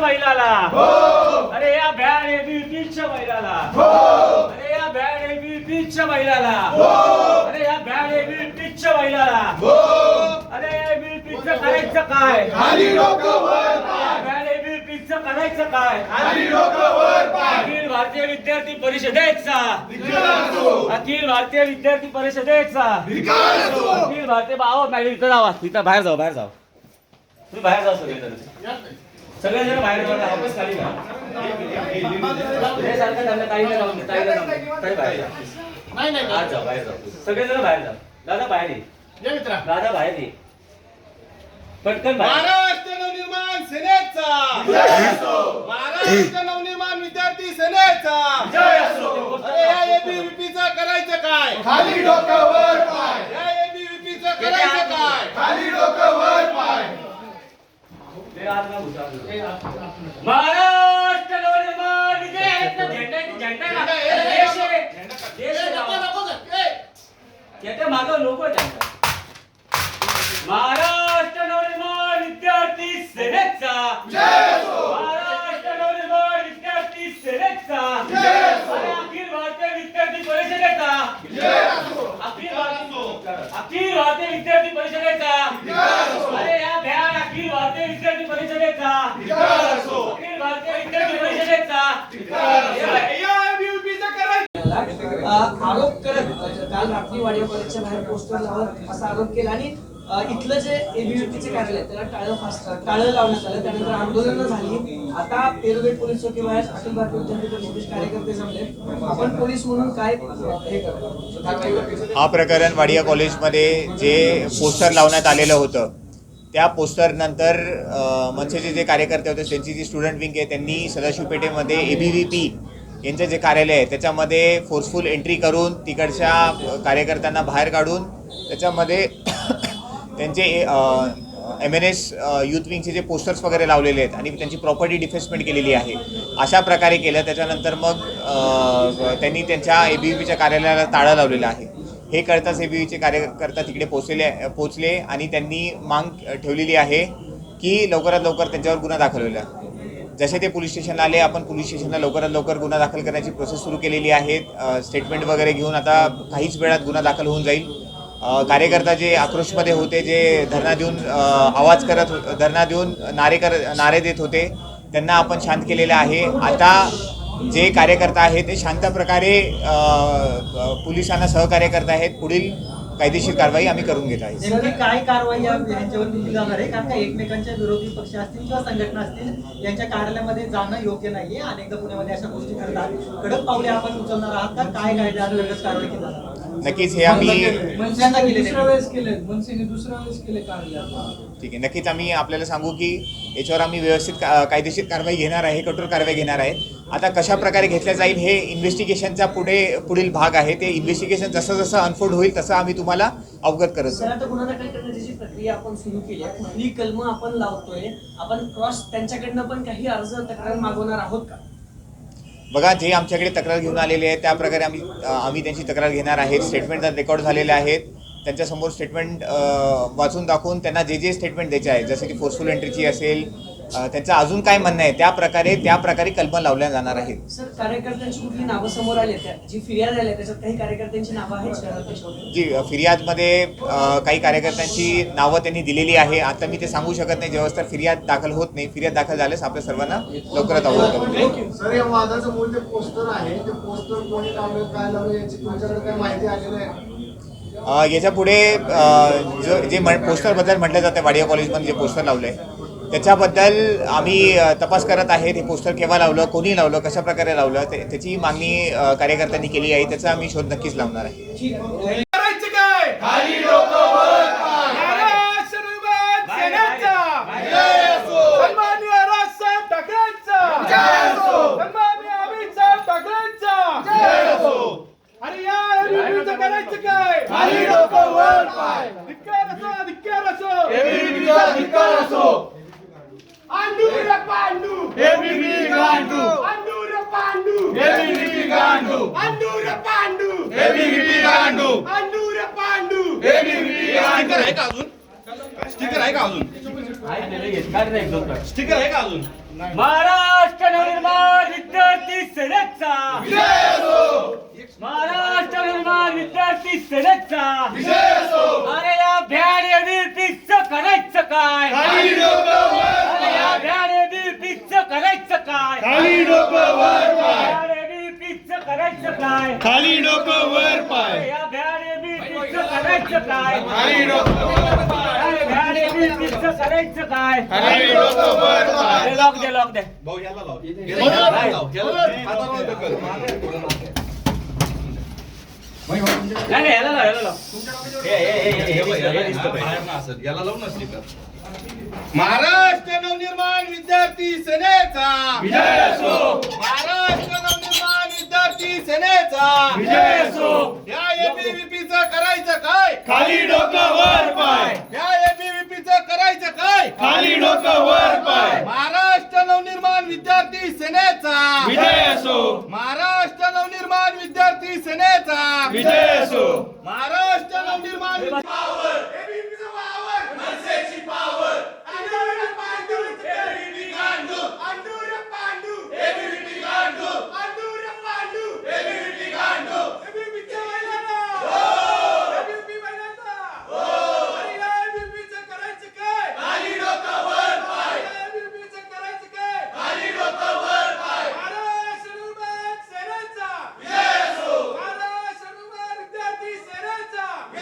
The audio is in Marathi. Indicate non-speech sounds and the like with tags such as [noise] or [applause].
बैलाला. अरे या बॅड एबीपीच्या बैलाला. अरे या बॅड एबीपीच्या बैलाला. अरे या बॅड एबीपीच्या बैलाला. अरे एबीपीचं करायचं काय? खाली डोकं वर पाय. एबीपीचं करायचं काय? खाली डोकं वर पाय. अखिल भारतीय विद्यार्थी परिषदेचा. धिक्कार असो अखिल भारतीय विद्यार्थी परिषदेचा. धिक्कार असो अखिल भारतीय भाव मॅडम इथं जावा इथं बाहेर जाऊ बाहेर जाऊ तुम्ही बाहेर जाऊ सगळेजण सगळेजण बाहेर जाऊ ऑफिस खाली घ्या हे सारखं त्यांना जाऊन जाऊन ताई बाहेर जा. नाही नाही आज जाऊ बाहेर जाऊ सगळेजण बाहेर जा. दादा बाहेर ये. या मित्रा. दादा बाहेर ये. पटकन बाहेर. महाराष्ट्र नवनिर्माण सेनेचा. जय असो. महाराष्ट्र नवनिर्माण विद्यार्थी सेनेचा. जय असो. अरे या एबीव्हीपीचं करायचं काय? खाली डोकं वर पाय या एबीव्हीपीचं करायचं काय खाली डोकं वर पाय ते आत ना घुसा. महाराष्ट्र नवनिर्माण विजयाचा झेंडा झेंडा ना. देश आहे. देश आहे. नको ना. नको. ए, याच्या मागं त्यांचा महाराष्ट्र नवनिर्माण विद्यार्थी सेनेचा. महाराष्ट्र नवनिर्माण विद्यार्थी सेनेचा. अखिल भारतीय विद्यार्थी परिषदेचा जय असो अखिल भारतीय अखिल भारतीय विद्यार्थी परिषदेचा धिक्कार असो अरे या भ्याड अखिल भारतीय विद्यार्थी परिषदेचा धिक्कार असो अखिल भारतीय विद्यार्थी परिषदेचा धिक्कार असो या एबीव्हीपीचं करायचं अ, आरोप करत काल रात्री वाडिया कॉलेजच्या बाहेर पोस्टर लावत असा आरोप केला आणि इथलं जे एबीव्हीपीचे कार्यालय त्याला टाळं फास्ट टाळं लावण्यात आलं. त्यानंतर आंदोलनं झाली. आता पेरवेट पोलीस चौकी बाहेर अखिल भारतीय विद्यार्थी परिषदेचे कार्यकर्ते जमले. आपण पोलीस म्हणून काय हे करतो हा प्रकरण वाडिया कॉलेजमध्ये जे पोस्टर लावण्यात आलेलं होतं त्या पोस्टर नंतर अ, मनसेचे जे कार्यकर्ते होते त्यांची जी स्टुडंट विंग आहे त्यांनी सदाशिव पेठेमध्ये ए बी व्ही पी यांचं जे कार्यालय आहे त्याच्यामध्ये फोर्सफुल एंट्री करून तिकडच्या कार्यकर्त्यांना बाहेर काढून त्याच्यामध्ये [coughs] त्यांचे एम एन एस युथ विंगचे जे पोस्टर्स वगैरे लावलेले आहेत आणि त्यांची प्रॉपर्टी डिफेसमेंट केलेली आहे अशा प्रकारे केलं. त्याच्यानंतर मग त्यांनी त्यांच्या ए बी पीच्या कार्यालयाला ताळा लावलेला आहे. हे करताच ए बी व्हीचे कार्यकर्ता तिकडे पोचलेले पोचले आणि त्यांनी मांग ठेवलेली आहे की लवकरात लवकर त्यांच्यावर गुन्हा दाखल होईल. जसे ते पोलीस स्टेशनला आले आपण पोलीस स्टेशनला लवकरात लवकर गुन्हा दाखल करण्याची प्रोसेस सुरू केलेली आहे. स्टेटमेंट वगैरे घेऊन आता काहीच वेळात गुन्हा दाखल होऊन जाईल. कार्यकर्ता जे आक्रोशमध्ये होते जे धरणा देऊन आवाज करत हो- धरणा देऊन नारे कर नारे देत होते त्यांना आपण शांत केलेलं आहे. आता जे कार्यकर्ता आहेत ते शांत प्रकारे पोलिसांना सहकार्य करत आहेत. पुढील कायदेशीर कारवाई आम्ही करून घेत आहे. नेमकी काय कारवाई या ह्यांच्यावर केली जाणार आहे? कारण का एकमेकांच्या विरोधी पक्ष असतील किंवा संघटना असतील यांच्या कार्यालयामध्ये जाणं योग्य नाहीये. अनेकदा पुण्यामध्ये अशा गोष्टी करतात कडक पावले आपण उचलणार आहात का? काय कायद्या कारवाई केली जाणार. नक्कीच हे आम्ही मनसेनं केले दुसऱ्या वेळेस केले मनसेने दुसऱ्या वेळेस केले कार्यालय ठीक आहे. नक्कीच आम्ही आपल्याला सांगू की याच्यावर आम्ही व्यवस्थित का- कायदेशीर कारवाई घेणार आहे कठोर कारवाई घेणार आहे. आता कशा प्रकारे घेतल्या जाईल हे इन्व्हेस्टिगेशनचा पुढे पुढील भाग आहे. ते इन्व्हेस्टिगेशन जसं जसं अनफोल्ड होईल तसं आम्ही तुम्हाला अवगत करत सर जाऊ आता गुन्हा दाखल करण्याची जी प्रक्रिया आपण सुरू केली आहे कुठली कलम आपण लावतोय आपण क्रॉस त्यांच्याकडनं पण काही अर्ज तक्रार मागवणार आहोत का? बघा जे आमच्याकडे तक्रार घेऊन आलेले आहेत त्या प्रकारे आम्ही आम्ही त्यांची तक्रार घेणार आहेत. स्टेटमेंट रेकॉर्ड झालेले आहेत त्यांच्यासमोर स्टेटमेंट वाचून दाखवून त्यांना जे जे स्टेटमेंट द्यायचे आहे जसं की फोर्सफुल एंट्रीची असेल त्यांचं अजून काय म्हणणं आहे? त्या प्रकारे त्या प्रकारे कलम लावल्या जाणार आहेत. सर कार्यकर्त्यांची कुठली नावं समोर आली आहेत? त्या जी फिर्याद त्याच्यात काही कार्यकर्त्यांची नावं आहेत शहरात देशामध्ये जी फिर्यादमध्ये अ, काही कार्यकर्त्यांची नावं त्यांनी दिलेली आहे. आता मी ते सांगू शकत नाही. जेव्हा तर फिर्याद दाखल होत नाही फिर्याद दाखल झाल्यास आपल्या सर्वांना लवकरात अवगत करून सर या वादाचं मूळ ते पोस्टर आहे. ते पोस्टर कोणी लावलं काय लावलं याची तुमच्याकडे काय माहिती आलेली आहे अ, याच्यापुढे अ, जो जे म्हण पोस्टरबद्दल म्हटलं जातं वाडिया कॉलेजमध्ये जे पोस्टर लावलं आहे त्याच्याबद्दल आम्ही तपास करत आहे ते पोस्टर केव्हा लावलं कोणी लावलं कशा प्रकारे लावलं ते- त्याची मागणी कार्यकर्त्यांनी केली आहे. त्याचा आम्ही शोध नक्कीच लावणार आहे. करायचं काय? गांडू. पांडू रे पांडू. एबीव्ही गांडू. पांडू रे पांडू. एबीव्ही गांडू. पांडू रे पांडू. एबीव्ही गांडू. आहे का अजून? स्टिकर आहे का अजून. स्टिकर आहे का अजून? महाराष्ट्र नवनिर्माण विद्यार्थी सेनेचा. महाराष्ट्र नवनिर्माण विद्यार्थी सेनेचा. अरे या भ्याड करायचं काय खाली डोकं वर अरे या भ्याड एबीपीचं करायचं काय खाली डोकं वर पाय भ्याड करायचं काय खाली डोकं वर अरे पाय या भ्याड एबीपीचं करायचं काय खाली डोकं वर पाय अरे भ्याड एबीपीचं करायचं काय खाली डोकं वर पाय अरे लॉक दे लॉक दे नाही याला लाव, याला लाव. हे, हे, याला. महाराष्ट्र नवनिर्माण विद्यार्थी सेनेचा. विजय असो. महाराष्ट्र नवनिर्माण विद्यार्थी सेनेचा. विजय असो. या एबीव्हीपीचं करायचं काय? खाली डोकं वर पाय. या एबीव्हीपीचं करायचं काय? खाली डोकं वर पाय. महाराष्ट्र नवनिर्माण विद्यार्थी सेनेचा. विद्यार्थी